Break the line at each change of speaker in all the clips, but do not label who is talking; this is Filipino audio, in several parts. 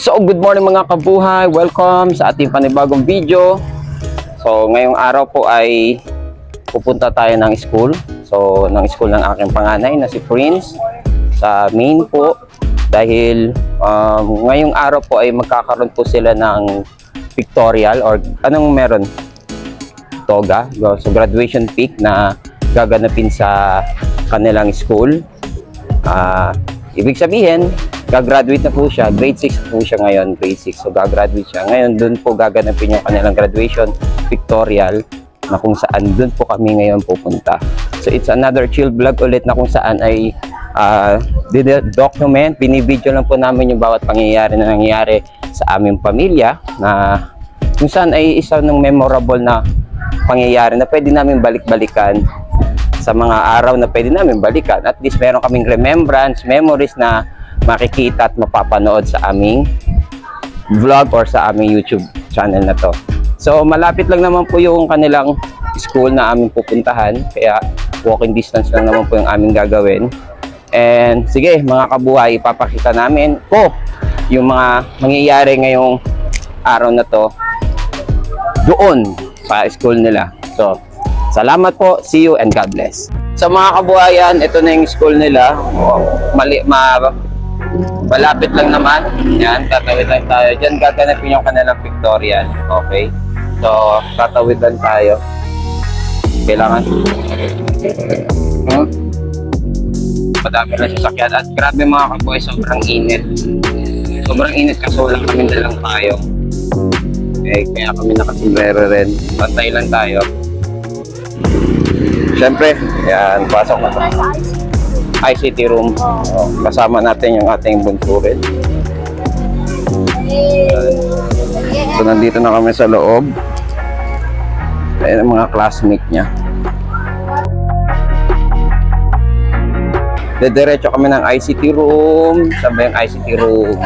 So, good morning mga kabuhay. Welcome sa ating panibagong video. So, ngayong araw po ay pupunta tayo ng school. So, ng school ng aking panganay na si Prince sa Maine po. Dahil um, ngayong araw po ay magkakaroon po sila ng pictorial or anong meron? Toga. So, graduation peak na gaganapin sa kanilang school. Ah, ibig sabihin, gagraduate na po siya. Grade 6 po siya ngayon, grade 6. So gagraduate siya. Ngayon doon po gaganapin yung kanilang graduation pictorial na kung saan doon po kami ngayon pupunta. So it's another chill vlog ulit na kung saan ay uh, document, binibideo lang po namin yung bawat pangyayari na nangyayari sa aming pamilya na kung saan ay isa ng memorable na pangyayari na pwede namin balik-balikan sa mga araw na pwede namin balikan. At least meron kaming remembrance, memories na makikita at mapapanood sa aming vlog or sa aming YouTube channel na to. So malapit lang naman po yung kanilang school na aming pupuntahan. Kaya walking distance lang naman po yung aming gagawin. And sige mga kabuhay, ipapakita namin po yung mga mangyayari ngayong araw na to doon sa school nila. So, salamat po. See you and God bless. Sa mga kabuhayan, ito na yung school nila. Mali, ma, malapit lang naman. Yan, tatawid lang tayo. Diyan gaganapin yung kanilang pictorial. Okay? So, tatawid lang tayo. Kailangan. Hmm? Madami na sasakyan. At grabe mga kabuhay, sobrang init. Sobrang init kasi wala kami dalang payong. Eh, kaya kami nakasombrero rin. Pantay lang tayo. Siyempre, yan, pasok na. ICT room. Oh, kasama natin yung ating bunso rin. So, nandito na kami sa loob. Ayan ang mga classmate niya. Dediretso kami ng ICT room. Saan yung ICT room?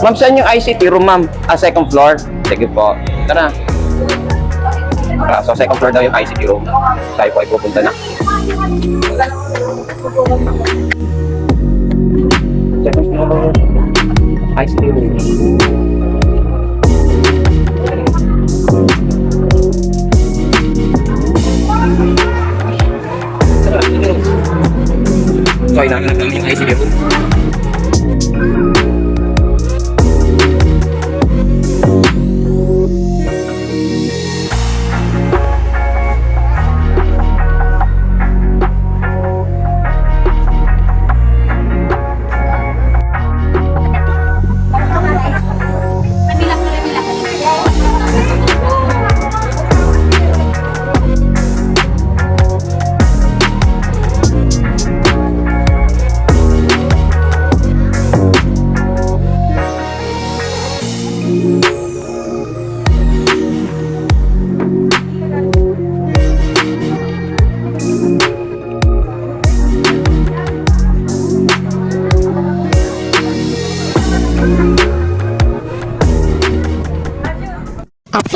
Ma'am, saan yung ICT room, ma'am? Ah, second floor? Sige po. Tara. Ah, so, second floor daw yung ICT room. Tayo po ay pupunta na. ICT room.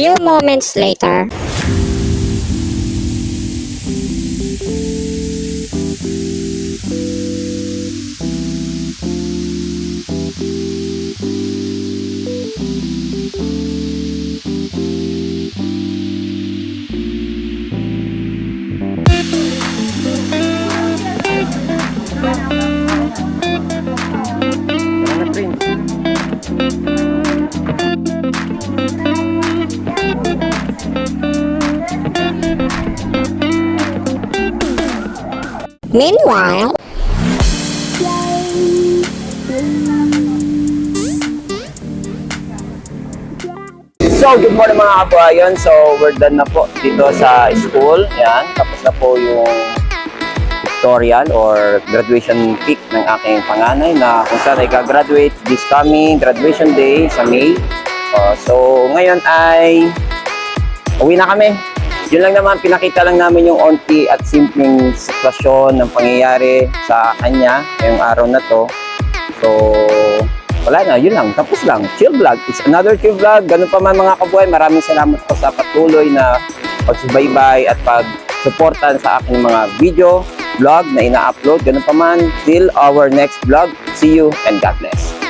Few moments later, meanwhile,
So, good morning mga kabayan. So, we're done na po dito sa school. Yan, tapos na po yung pictorial or graduation peak ng aking panganay na kung saan ay gagraduate this coming graduation day sa May. Uh, so, ngayon ay uwi na kami. Yun lang naman, pinakita lang namin yung onti at simpleng sitwasyon ng pangyayari sa kanya ngayong araw na to. So, wala na, yun lang, tapos lang. Chill vlog. It's another chill vlog. Ganun pa man mga kabuhay. Maraming salamat po sa patuloy na pagsubaybay at pagsuportan sa aking mga video. vlog na ina-upload. Ganun pa man, till our next vlog. See you and God bless.